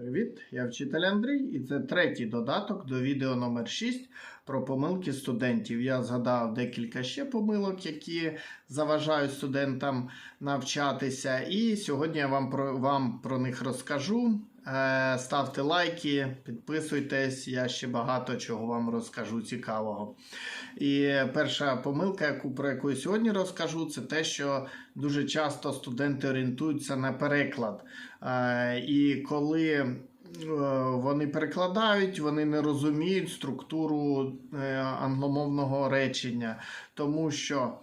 Привіт, я вчитель Андрій, і це третій додаток до відео номер 6 про помилки студентів. Я згадав декілька ще помилок, які заважають студентам навчатися. І сьогодні я вам про, вам про них розкажу. Е, Ставте лайки, підписуйтесь, я ще багато чого вам розкажу цікавого. І перша помилка, яку про яку я сьогодні розкажу, це те, що дуже часто студенти орієнтуються на переклад. Е, І коли е, вони перекладають, вони не розуміють структуру англомовного речення, тому що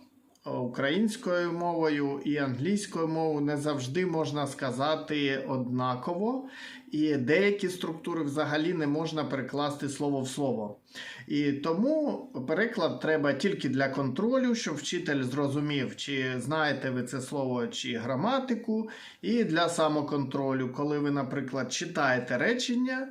українською мовою і англійською мовою не завжди можна сказати однаково, і деякі структури взагалі не можна перекласти слово в слово. І тому переклад треба тільки для контролю, щоб вчитель зрозумів, чи знаєте ви це слово, чи граматику, і для самоконтролю, коли ви, наприклад, читаєте речення.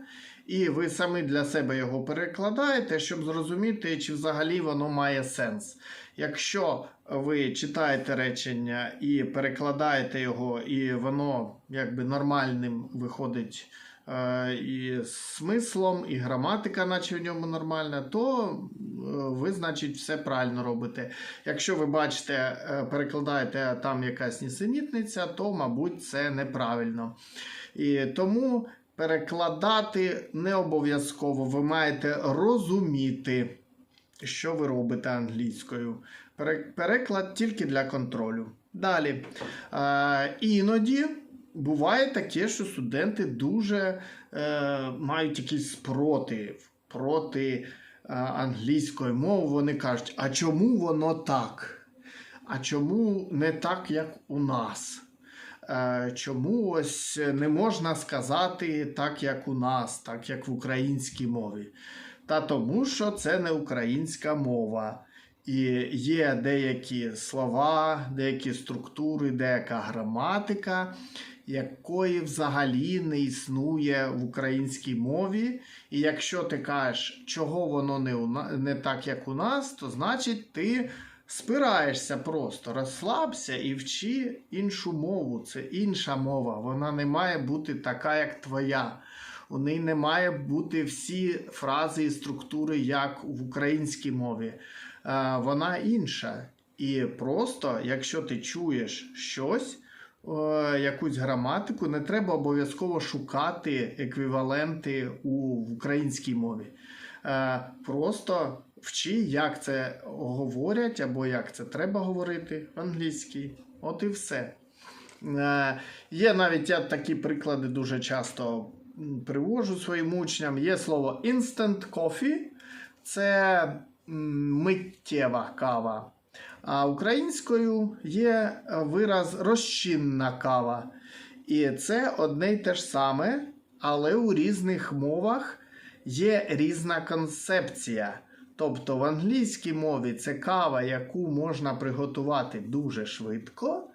І ви самі для себе його перекладаєте, щоб зрозуміти, чи взагалі воно має сенс. Якщо ви читаєте речення і перекладаєте його, і воно якби нормальним виходить е, і смислом, і граматика, наче в ньому нормальна, то е, ви, значить, все правильно робите. Якщо ви бачите, е, перекладаєте там якась нісенітниця, то, мабуть, це неправильно. І тому перекладати не обов'язково. Ви маєте розуміти, що ви робите англійською. Переклад тільки для контролю. Далі. Е, іноді буває таке, що студенти дуже е, мають якийсь спротив проти е, англійської мови. Вони кажуть, а чому воно так? А чому не так, як у нас? Е, Чому ось не можна сказати так, як у нас, так як в українській мові? Та тому, що це не українська мова. І є деякі слова, деякі структури, деяка граматика, якої взагалі не існує в українській мові. І якщо ти кажеш, чого воно не, у не так, як у нас, то значить ти спираєшся просто, розслабся і вчи іншу мову. Це інша мова. Вона не має бути така, як твоя. У неї не має бути всі фрази і структури, як в українській мові. Е, Вона інша. І просто, якщо ти чуєш щось, е, якусь граматику, не треба обов'язково шукати еквіваленти у в українській мові. Е, Просто вчи, як це говорять, або як це треба говорити в англійській. От і все. Е, Є навіть я такі приклади дуже часто привожу своїм учням. Є слово instant coffee, це миттєва кава. А українською є вираз розчинна кава. І це одне й те ж саме, але у різних мовах є різна концепція. Тобто в англійській мові це кава, яку можна приготувати дуже швидко.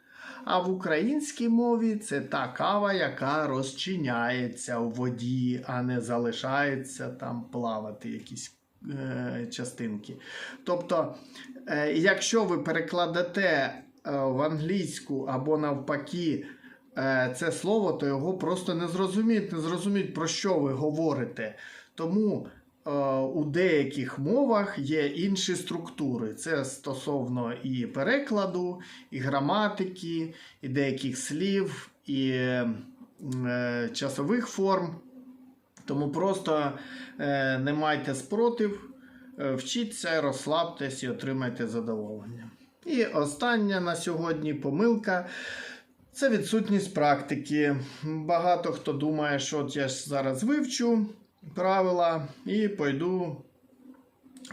А в українській мові це та кава, яка розчиняється у воді, а не залишається там плавати якісь е, частинки. Тобто, е, якщо ви перекладете е, в англійську або навпаки е, це слово, то його просто не зрозуміють, не зрозуміють, про що ви говорите. Тому е, у деяких мовах є інші структури. Це стосовно і перекладу, і граматики, і деяких слів, і е, часових форм. Тому просто е, не майте спротив, вчіться, розслабтесь і отримайте задоволення. І остання на сьогодні помилка. Це відсутність практики. Багато хто думає, що от я ж зараз вивчу правила і пойду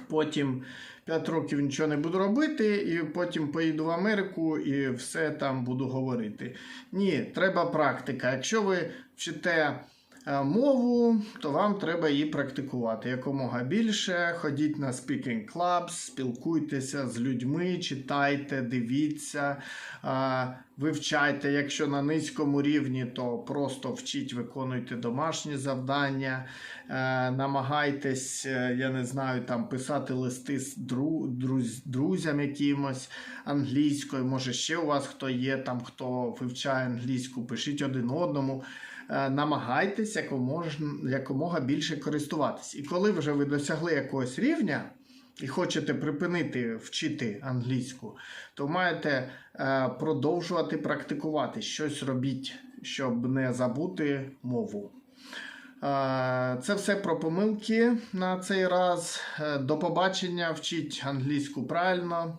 потім 5 років нічого не буду робити, і потім поїду в Америку і все там буду говорити. Ні, треба практика. Якщо ви вчите мову, то вам треба її практикувати якомога більше. Ходіть на speaking clubs, спілкуйтеся з людьми, читайте, дивіться, е, вивчайте. Якщо на низькому рівні, то просто вчіть, виконуйте домашні завдання, е, намагайтесь, е, я не знаю, там писати листи з дру, друз, друзям якимось англійською. Може, ще у вас хто є, там хто вивчає англійську, пишіть один одному. Е, намагайтесь якомога, більше користуватись. І коли вже ви досягли якогось рівня і хочете припинити вчити англійську, то маєте е, продовжувати практикувати. Щось робіть, щоб не забути мову. Е, Це все про помилки на цей раз. До побачення. Вчіть англійську правильно.